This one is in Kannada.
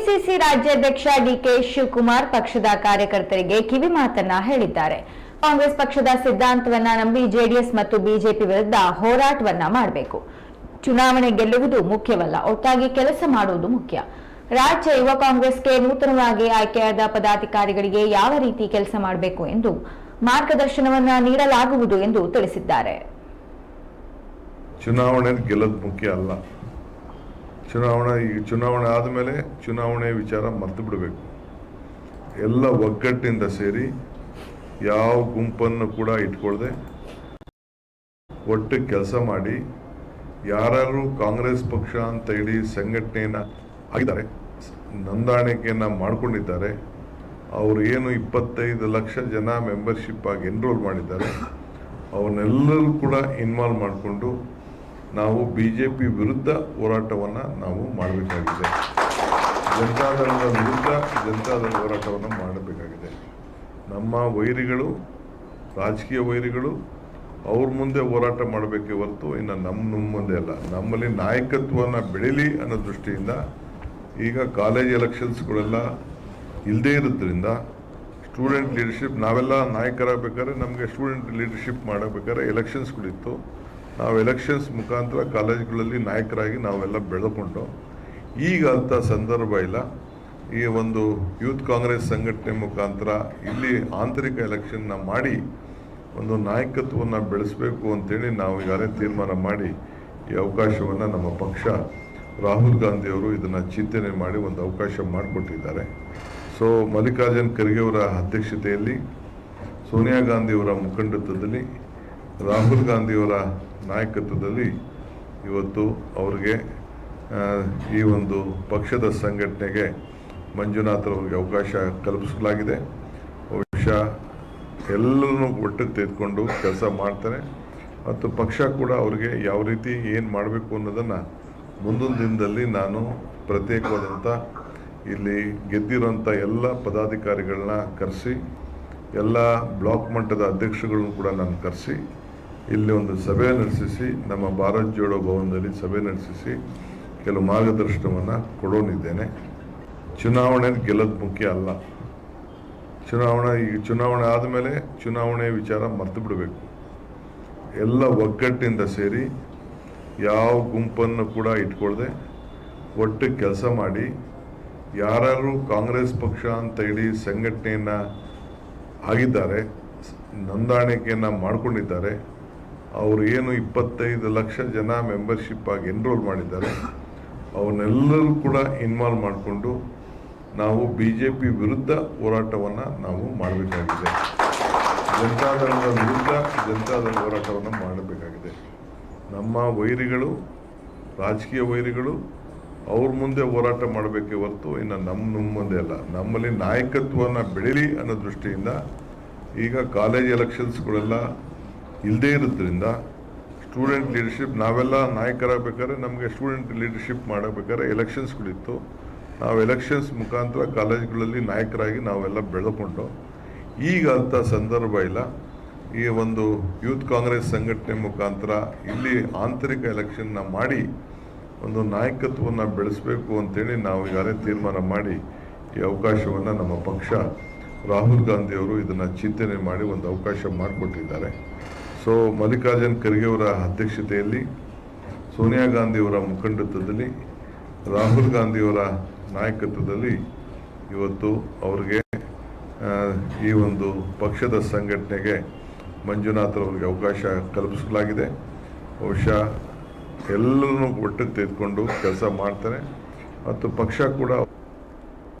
ಕೆಪಿಸಿಸಿ ರಾಜ್ಯಾಧ್ಯಕ್ಷ ಡಿಕೆ ಶಿವಕುಮಾರ್ ಪಕ್ಷದ ಕಾರ್ಯಕರ್ತರಿಗೆ ಕಿವಿ ಮಾತನ್ನ ಹೇಳಿದ್ದಾರೆ. ಕಾಂಗ್ರೆಸ್ ಪಕ್ಷದ ಸಿದ್ಧಾಂತವನ್ನ ನಂಬಿ ಜೆಡಿಎಸ್ ಮತ್ತು ಬಿಜೆಪಿ ವಿರುದ್ಧ ಹೋರಾಟವನ್ನ ಮಾಡಬೇಕು. ಚುನಾವಣೆ ಗೆಲ್ಲುವುದು ಮುಖ್ಯವಲ್ಲ, ಒಟ್ಟಾಗಿ ಕೆಲಸ ಮಾಡುವುದು ಮುಖ್ಯ. ರಾಜ್ಯ ಯುವ ಕಾಂಗ್ರೆಸ್ಗೆ ನೂತನವಾಗಿ ಆಯ್ಕೆಯಾದ ಪದಾಧಿಕಾರಿಗಳಿಗೆ ಯಾವ ರೀತಿ ಕೆಲಸ ಮಾಡಬೇಕು ಎಂದು ಮಾರ್ಗದರ್ಶನವನ್ನ ನೀಡಲಾಗುವುದು ಎಂದು ತಿಳಿಸಿದ್ದಾರೆ. ಚುನಾವಣೆ ಗೆಲ್ಲೋದು ಮುಖ್ಯ ಅಲ್ಲ. ಚುನಾವಣೆ ಈಗ ಚುನಾವಣೆ ಆದಮೇಲೆ ಚುನಾವಣೆ ವಿಚಾರ ಮರೆತು ಬಿಡಬೇಕು. ಎಲ್ಲ ಒಗ್ಗಟ್ಟಿನಿಂದ ಸೇರಿ ಯಾವ ಗುಂಪನ್ನು ಕೂಡ ಇಟ್ಕೊಳ್ದೆ ಒಟ್ಟು ಕೆಲಸ ಮಾಡಿ ಯಾರು ಕಾಂಗ್ರೆಸ್ ಪಕ್ಷ ಅಂತ ಹೇಳಿ ಸಂಘಟನೆಯನ್ನು ಆಗಿದ್ದಾರೆ, ನೋಂದಾಣಿಕೆಯನ್ನು ಮಾಡಿಕೊಂಡಿದ್ದಾರೆ, ಅವರು ಏನು ಇಪ್ಪತ್ತೈದು ಲಕ್ಷ ಜನ ಮೆಂಬರ್ಶಿಪ್ ಆಗಿ ಎನ್ರೋಲ್ ಮಾಡಿದ್ದಾರೆ, ಅವನ್ನೆಲ್ಲರೂ ಕೂಡ ಇನ್ವಾಲ್ವ್ ಮಾಡಿಕೊಂಡು ನಾವು ಬಿ ಜೆ ಪಿ ವಿರುದ್ಧ ಹೋರಾಟವನ್ನು ನಾವು ಮಾಡಬೇಕಾಗಿದೆ. ಜನತಾದಳದ ವಿರುದ್ಧ ಜನತಾದಳ ಹೋರಾಟವನ್ನು ಮಾಡಬೇಕಾಗಿದೆ. ನಮ್ಮ ವೈರಿಗಳು, ರಾಜಕೀಯ ವೈರಿಗಳು, ಅವ್ರ ಮುಂದೆ ಹೋರಾಟ ಮಾಡಬೇಕೇ ಹೊರತು ಇನ್ನು ನಮ್ಮ ನಮ್ಮ ಮುಂದೆ ಅಲ್ಲ. ನಮ್ಮಲ್ಲಿ ನಾಯಕತ್ವವನ್ನು ಬೆಳೀಲಿ ಅನ್ನೋ ದೃಷ್ಟಿಯಿಂದ ಈಗ ಕಾಲೇಜ್ ಎಲೆಕ್ಷನ್ಸ್ಗಳೆಲ್ಲ ಇಲ್ಲದೇ ಇರೋದ್ರಿಂದ ಸ್ಟೂಡೆಂಟ್ ಲೀಡರ್ಶಿಪ್ ನಾವೆಲ್ಲ ನಾಯಕರಾಗಬೇಕಾದ್ರೆ ನಮಗೆ ಸ್ಟೂಡೆಂಟ್ ಲೀಡರ್ಶಿಪ್ ಮಾಡಬೇಕಾದ್ರೆ ಎಲೆಕ್ಷನ್ಸ್ಗಳಿತ್ತು ನಾವು ಎಲೆಕ್ಷನ್ಸ್ ಮುಖಾಂತರ ಕಾಲೇಜ್ಗಳಲ್ಲಿ ನಾಯಕರಾಗಿ ನಾವೆಲ್ಲ ಬೆಳೆದುಕೊಂಡು, ಈಗ ಅಂಥ ಸಂದರ್ಭ ಇಲ್ಲ. ಈ ಒಂದು ಯೂತ್ ಕಾಂಗ್ರೆಸ್ ಸಂಘಟನೆ ಮುಖಾಂತರ ಇಲ್ಲಿ ಆಂತರಿಕ ಎಲೆಕ್ಷನ್ನ ಮಾಡಿ ಒಂದು ನಾಯಕತ್ವವನ್ನು ಬೆಳೆಸಬೇಕು ಅಂತೇಳಿ ನಾವು ಈಗಾಗಲೇ ತೀರ್ಮಾನ ಮಾಡಿ ಈ ಅವಕಾಶವನ್ನು ನಮ್ಮ ಪಕ್ಷ ರಾಹುಲ್ ಗಾಂಧಿಯವರು ಇದನ್ನು ಚಿಂತನೆ ಮಾಡಿ ಒಂದು ಅವಕಾಶ ಮಾಡಿಕೊಟ್ಟಿದ್ದಾರೆ. ಸೊ ಮಲ್ಲಿಕಾರ್ಜುನ್ ಖರ್ಗೆ ಅವರ ಅಧ್ಯಕ್ಷತೆಯಲ್ಲಿ, ಸೋನಿಯಾ ಗಾಂಧಿಯವರ ಮುಖಂಡತ್ವದಲ್ಲಿ ರಾಹುಲ್ ಗಾಂಧಿಯವರ ನಾಯಕತ್ವದಲ್ಲಿ ಇವತ್ತು ಅವರಿಗೆ ಈ ಒಂದು ಪಕ್ಷದ ಸಂಘಟನೆಗೆ ಮಂಜುನಾಥ್ ಅವರಿಗೆ ಅವಕಾಶ ಕಲ್ಪಿಸಲಾಗಿದೆ. ಬಹುಶಃ ಎಲ್ಲರೂ ಒಟ್ಟು ತೆಗೆದುಕೊಂಡು ಕೆಲಸ ಮಾಡ್ತಾರೆ. ಮತ್ತು ಪಕ್ಷ ಕೂಡ ಅವರಿಗೆ ಯಾವ ರೀತಿ ಏನು ಮಾಡಬೇಕು ಅನ್ನೋದನ್ನು ಮುಂದಿನ ದಿನದಲ್ಲಿ ನಾನು ಪ್ರತ್ಯೇಕವಾದಂಥ ಇಲ್ಲಿ ಗೆದ್ದಿರುವಂಥ ಎಲ್ಲ ಪದಾಧಿಕಾರಿಗಳನ್ನ ಕರೆಸಿ, ಎಲ್ಲ ಬ್ಲಾಕ್ ಮಟ್ಟದ ಅಧ್ಯಕ್ಷಗಳನ್ನು ಕೂಡ ನಾನು ಕರೆಸಿ ಇಲ್ಲಿ ಒಂದು ಸಭೆ ನಡೆಸಿಸಿ, ನಮ್ಮ ಭಾರತ್ ಜೋಡೋ ಭವನದಲ್ಲಿ ಸಭೆ ನಡೆಸಿಸಿ ಕೆಲವು ಮಾರ್ಗದರ್ಶನವನ್ನು ಕೊಡೋನಿದ್ದೇನೆ. ಚುನಾವಣೆ ಗೆಲ್ಲೋದು ಮುಖ್ಯ ಅಲ್ಲ. ಚುನಾವಣೆ ಈಗ ಚುನಾವಣೆ ಆದಮೇಲೆ ಚುನಾವಣೆ ವಿಚಾರ ಮರೆತು ಬಿಡಬೇಕು. ಎಲ್ಲ ಒಗ್ಗಟ್ಟಿನಿಂದ ಸೇರಿ ಯಾವ ಗುಂಪನ್ನು ಕೂಡ ಇಟ್ಕೊಳ್ಳದೆ ಒಟ್ಟು ಕೆಲಸ ಮಾಡಿ ಯಾರು ಕಾಂಗ್ರೆಸ್ ಪಕ್ಷ ಅಂತ ಹೇಳಿ ಸಂಘಟನೆಯನ್ನು ಆಗಿದ್ದಾರೆ ನೋಂದಾಣಿಕೆಯನ್ನು ಮಾಡ್ಕೊಂಡಿದ್ದಾರೆ ಅವರು ಏನು ಇಪ್ಪತ್ತೈದು ಲಕ್ಷ ಜನ ಮೆಂಬರ್ಶಿಪ್ ಆಗಿ ಎನ್ರೋಲ್ ಮಾಡಿದ್ದಾರೆ. ಅವನ್ನೆಲ್ಲರೂ ಕೂಡ ಇನ್ವಾಲ್ವ್ ಮಾಡಿಕೊಂಡು ನಾವು ಬಿ ಜೆ ಪಿ ವಿರುದ್ಧ ಹೋರಾಟವನ್ನು ನಾವು ಮಾಡಬೇಕಾಗಿದೆ. ಜನತಾದಳದ ವಿರುದ್ಧ ಜನತಾದಳ ಹೋರಾಟವನ್ನು ಮಾಡಬೇಕಾಗಿದೆ. ನಮ್ಮ ವೈರಿಗಳು, ರಾಜಕೀಯ ವೈರಿಗಳು, ಅವ್ರ ಮುಂದೆ ಹೋರಾಟ ಮಾಡಬೇಕೇ ಹೊರತು ಇನ್ನು ನಮ್ಮ ನಮ್ಮ ಮುಂದೆ ಅಲ್ಲ, ನಮ್ಮಲ್ಲಿ ನಾಯಕತ್ವವನ್ನು ಬೆಳೀಲಿ ಅನ್ನೋ ದೃಷ್ಟಿಯಿಂದ ಈಗ ಕಾಲೇಜ್ ಎಲೆಕ್ಷನ್ಸ್ಗಳೆಲ್ಲ ಇಲ್ಲದೇ ಇರೋದ್ರಿಂದ ಸ್ಟೂಡೆಂಟ್ ಲೀಡರ್ಶಿಪ್, ನಾವೆಲ್ಲ ನಾಯಕರಾಗಬೇಕಾದ್ರೆ ನಮಗೆ ಸ್ಟೂಡೆಂಟ್ ಲೀಡರ್ಶಿಪ್ ಮಾಡಬೇಕಾದ್ರೆ ಎಲೆಕ್ಷನ್ಸ್ಗಳಿತ್ತು. ನಾವು ಎಲೆಕ್ಷನ್ಸ್ ಮುಖಾಂತರ ಕಾಲೇಜ್ಗಳಲ್ಲಿ ನಾಯಕರಾಗಿ ನಾವೆಲ್ಲ ಬೆಳೆದುಕೊಂಡು, ಈಗ ಅಂಥ ಸಂದರ್ಭ ಇಲ್ಲ. ಈ ಒಂದು ಯೂತ್ ಕಾಂಗ್ರೆಸ್ ಸಂಘಟನೆ ಮುಖಾಂತರ ಇಲ್ಲಿ ಆಂತರಿಕ ಎಲೆಕ್ಷನ್ನ ಮಾಡಿ ಒಂದು ನಾಯಕತ್ವವನ್ನು ಬೆಳೆಸಬೇಕು ಅಂತೇಳಿ ನಾವು ಈಗಾಗಲೇ ತೀರ್ಮಾನ ಮಾಡಿ ಈ ಅವಕಾಶವನ್ನು ನಮ್ಮ ಪಕ್ಷ ರಾಹುಲ್ ಗಾಂಧಿಯವರು ಇದನ್ನು ಚಿಂತನೆ ಮಾಡಿ ಒಂದು ಅವಕಾಶ ಮಾಡಿಕೊಟ್ಟಿದ್ದಾರೆ. ಸೊ ಮಲ್ಲಿಕಾರ್ಜುನ್ ಖರ್ಗೆ ಅವರ ಅಧ್ಯಕ್ಷತೆಯಲ್ಲಿ ಸೋನಿಯಾ ಗಾಂಧಿಯವರ ಮುಖಂಡತ್ವದಲ್ಲಿ ರಾಹುಲ್ ಗಾಂಧಿಯವರ ನಾಯಕತ್ವದಲ್ಲಿ ಇವತ್ತು ಅವರಿಗೆ ಈ ಒಂದು ಪಕ್ಷದ ಸಂಘಟನೆಗೆ ಮಂಜುನಾಥ್ರವರಿಗೆ ಅವಕಾಶ ಕಲ್ಪಿಸಲಾಗಿದೆ. ಬಹುಶಃ ಎಲ್ಲರೂ ಒಟ್ಟಿಗೆ ತೆಗೆದುಕೊಂಡು ಕೆಲಸ ಮಾಡ್ತಾರೆ. ಮತ್ತು ಪಕ್ಷ ಕೂಡ